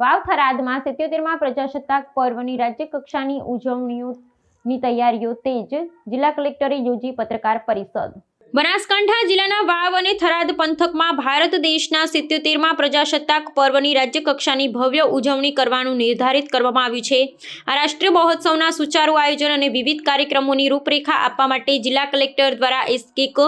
વાવ થરાદમાં સિત્યોતેરમાં પ્રજાસત્તાક પર્વની રાજ્ય કક્ષાની ઉજવણીઓની તૈયારીઓ તેજ જિલ્લા કલેક્ટરે યોજી પત્રકાર પરિષદ. બનાસકાંઠા જિલ્લાના વાવ અને થરાદ પંથકમાં ભારત દેશના સિત્યોતેરમાં પ્રજાસત્તાક પર્વની રાજ્ય કક્ષાની ભવ્ય ઉજવણી કરવાનું નિર્ધારિત કરવામાં આવ્યું છે. આ રાષ્ટ્રીય મહોત્સવના સુચારુ આયોજન અને વિવિધ કાર્યક્રમોની રૂપરેખા આપવા માટે જિલ્લા કલેક્ટર દ્વારા એક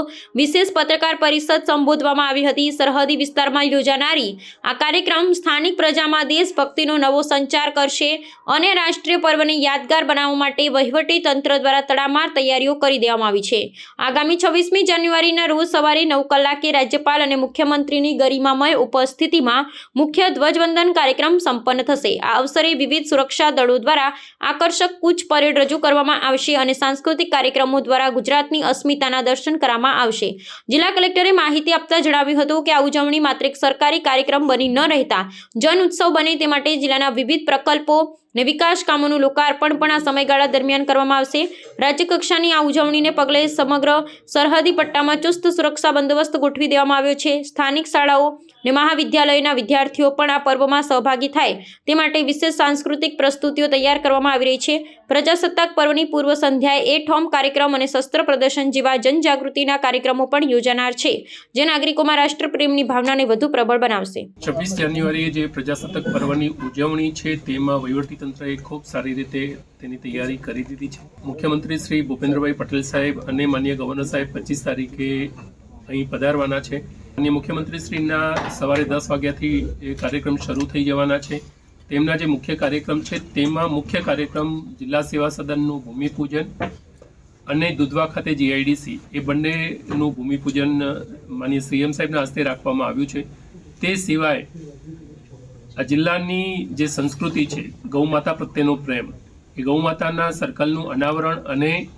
વિશેષ પત્રકાર પરિષદ સંબોધવામાં આવી હતી. સરહદી વિસ્તારમાં યોજાનારી આ કાર્યક્રમ સ્થાનિક પ્રજામાં દેશભક્તિનો નવો સંચાર કરશે અને રાષ્ટ્રીય પર્વને યાદગાર બનાવવા માટે વહીવટી તંત્ર દ્વારા તડામાર તૈયારીઓ કરી દેવામાં આવી છે. આગામી છવ્વીસમી જાન્યુઆરીના રોજ સવારે નવ કલાકે રાજ્યપાલ અને મુખ્યમંત્રીની ગરિમામય ઉપસ્થિતિમાં મુખ્ય ધ્વજવંદન કાર્યક્રમ સંપન્ન થશે. આ અવસરે વિવિધ સુરક્ષા દળો દ્વારા આકર્ષક કૂચ પરેડ રજૂ કરવામાં આવશે અને સાંસ્કૃતિક કાર્યક્રમો દ્વારા ગુજરાતની અસ્મિતાના દર્શન કરવામાં આવશે. જિલ્લા કલેક્ટરે માહિતી આપતા જણાવ્યું હતું કે આ ઉજવણી માત્ર એક સરકારી કાર્યક્રમ બની ન રહેતા. જન ઉત્સવ બને તે માટે જિલ્લાના વિવિધ પ્રકલ્પો ને વિકાસ કામોનું લોકાર્પણ પણ આ સમયગાળા દરમિયાન કરવામાં આવશે. રાજ્ય કક્ષાની આ ઉજવણીને પગલે સમગ્ર સરહદી પટ્ટામાં ચુસ્ત સુરક્ષા બંદોબસ્ત ગોઠવી દેવામાં આવ્યો છે. સ્થાનિક શાળાઓ ને મહાવિદ્યાલયના વિદ્યાર્થીઓ પણ આ પર્વમાં સહભાગી થાય તે માટે વિશેષ સાંસ્કૃતિક પ્રસ્તુતિઓ તૈયાર કરવામાં આવી રહી છે. પ્રજાસત્તાક પર્વની પૂર્વ સંધ્યાએ એ ઠોમ કાર્યક્રમ અને શસ્ત્ર પ્રદર્શન જેવા જનજાગૃતિના કાર્યક્રમો પણ યોજાનાર છે, જે નાગરિકોમાં રાષ્ટ્રપ્રેમની ભાવનાને વધુ પ્રબળ બનાવશે. છવ્વીસ જાન્યુઆરીએ જે પ્રજાસત્તાક પર્વની ઉજવણી છે તેમાં વહીવટીતંત્રએ ખૂબ સારી રીતે તેની તૈયારી કરી દીધી છે. મુખ્યમંત્રી શ્રી ભૂપેન્દ્રભાઈ પટેલ સાહેબ અને માન્ય ગવર્નર સાહેબ પચીસ તારીખે અહીં પધારવાના છે. અને મુખ્યમંત્રીશ્રીના સવારે દસ વાગ્યાથી એ કાર્યક્રમ શરૂ થઈ જવાના છે. તેમના જે મુખ્ય કાર્યક્રમ છે, તેમાં મુખ્ય કાર્યક્રમ જિલ્લા સેવા સદનનું ભૂમિપૂજન અને દુધવા ખાતે જીઆઈડીસી એ બંનેનું ભૂમિપૂજન માનીય સીએમ સાહેબના હસ્તે રાખવામાં આવ્યું છે. તે સિવાય આ જિલ્લાની જે સંસ્કૃતિ છે, ગૌમાતા પ્રત્યેનો પ્રેમ એ ગૌ સર્કલનું અનાવરણ અને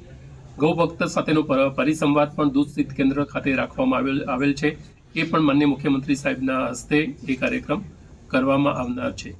ગૌ ભક્ત સાથેનો પરિસંવાદ પણ દૂધ સ્થિત કેન્દ્ર ખાતે રાખવામાં આવેલ આવેલ છે. એ પણ માન્ય મુખ્યમંત્રી સાહેબના હસ્તે એ કાર્યક્રમ કરવામાં આવનાર છે.